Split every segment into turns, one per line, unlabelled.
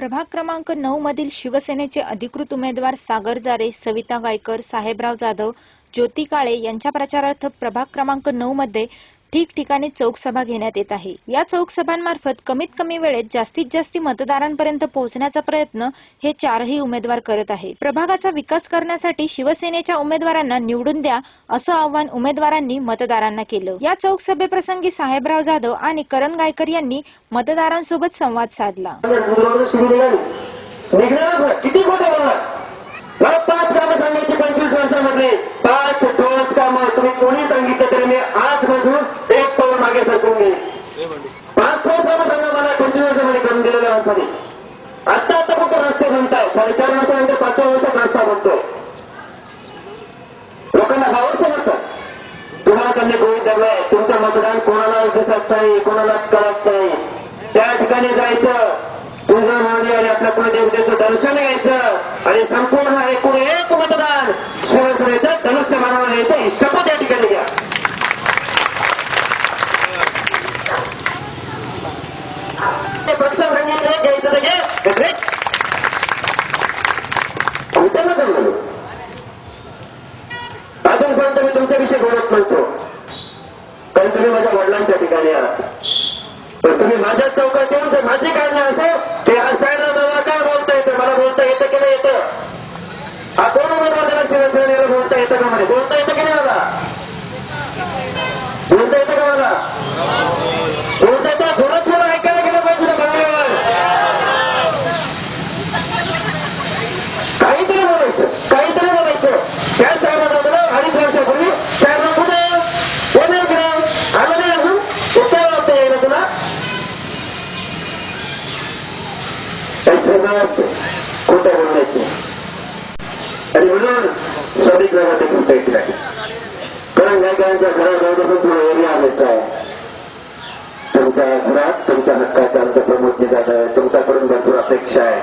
प्रभाग क्रमांक नऊ मधील शिवसेनेचे अधिकृत उमेदवार सागर जारे सविता गायकर साहेबराव जाधव ज्योती काळे यांच्या प्रचारार्थ प्रभाग क्रमांक नऊ मध्ये ठिकठिकाणी चौकसभा घेण्यात येत आहे. या चौकसभांमार्फत कमीत कमी वेळेत जास्तीत जास्त मतदारांपर्यंत पोहोचण्याचा प्रयत्न हे चारही उमेदवार करत आहेत. प्रभागाचा विकास करण्यासाठी शिवसेनेच्या उमेदवारांना निवडून द्या असं आव्हान उमेदवारांनी मतदारांना केलं. या चौकसभेप्रसंगी साहेबराव जाधव आणि करण गायकर यांनी मतदारांसोबत संवाद साधला.
वर्षामध्ये पाच ठोस काम तुम्ही कोणी सांगितलं तरी मी आज आजपासून एक पाऊल मागे सरकून घेईन. पाच ठोस कामं सांगा मला पंचवीस वर्षामध्ये करून दिलेल्या माणसाने. आता आता फक्त रस्ते बनताय साडेचार वर्षानंतर पाचव्या वर्षात रस्ता बनतोय लोकांना भावच समजतात तुम्हाला त्यांनी गृहित धरलंय. तुमचं मतदान कोणालाच दिसत नाही कोणालाच कळत नाही. त्या ठिकाणी जायचं. तुझं मोदी आणि आपल्या कुलदेवतेचं दर्शन घ्यायचं आणि संपूर्ण एकूण एक मतदान शिवसेनेच्या धनुष्य मानाला घ्यायचं ही शपथ या ठिकाणी घ्या ते पक्ष सांगितले घ्यायचं तर घे त्यांना म्हणू अजूनपर्यंत मी बोलत नव्हतो. तुम्ही माझ्या वडिलांच्या ठिकाणी आहात. पण तुम्ही माझ्या चौकात येऊन तर माझी काढणं असेल ते हा साहेबराव दादा काय बोलता येतं? मला बोलता येतं की नाही येतं? हा कोण उमेदवार त्याला शिवसेनेला बोलता येतं का म्हणे? बोलता येतं की नाही मला? बोलता येतं का मला? गावात एक कारण गायकांच्या घरात जाऊन पुढे एरिया मिळत आहे. तुमच्या घरात तुमच्या हक्काच्या आमच्या प्रमोदजी आहे तुमच्याकडून भरपूर अपेक्षा आहे.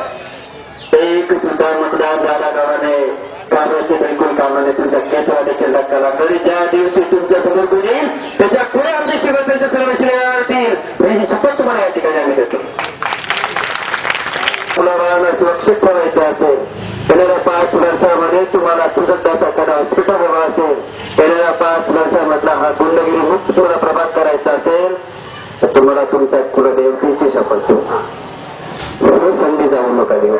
एक सुद्धा मतदार झाला गावाने कामाचे बिलकुल कामाने तुमच्या केसला देखील धक्का लागणार ज्या दिवशी तुमच्यासमोर कोणी त्याच्या पुढे आमचे शिवसेनेचे सर्व श्रेय येतील. शपथ तुम्हाला या ठिकाणी आम्ही देतो. पुन्हा सुरक्षित ठेवायचं असेल. येणाऱ्या पाच वर्षामध्ये तुम्हाला सुगंधासाकडे हॉस्पिटल हवं असेल. येणाऱ्या पाच वर्षामधला हा गुंडगिरी मुक्त तुम्हाला प्रभात करायचा असेल तर तुम्हाला तुमच्या कुलदेवतेची शपथ देऊ. संधी जाऊ नका देऊ.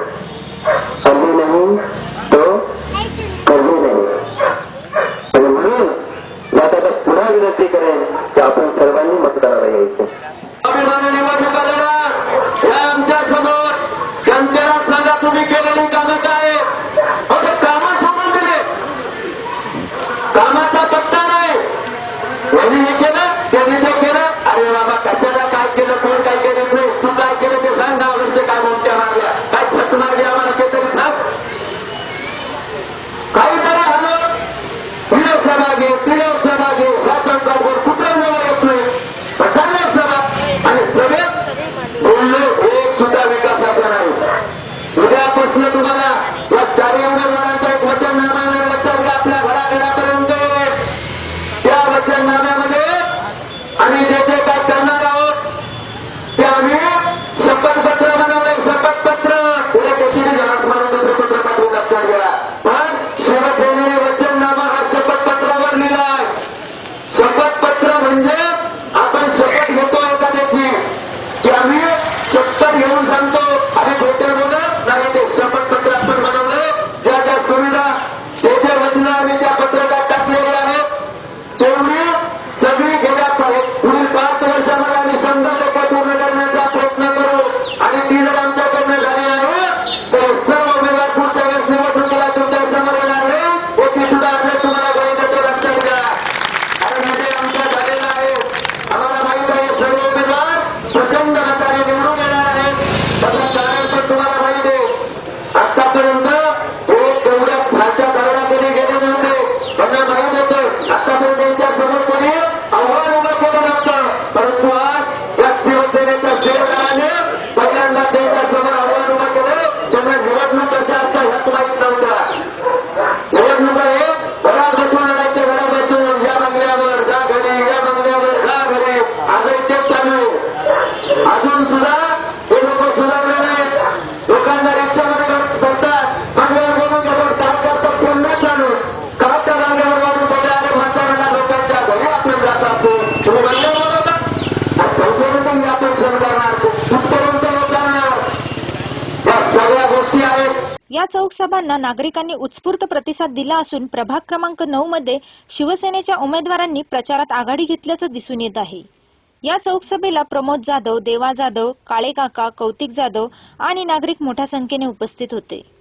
या चौकसभांना नागरिकांनी उत्स्फूर्त प्रतिसाद दिला असून प्रभाग क्रमांक नऊ मध्ये शिवसेनेच्या उमेदवारांनी प्रचारात आघाडी घेतल्याचं दिसून येत आहे. या चौकसभेला प्रमोद जाधव देवा जाधव काळे काका कौतिक जाधव आणि नागरिक मोठ्या संख्येने उपस्थित होते.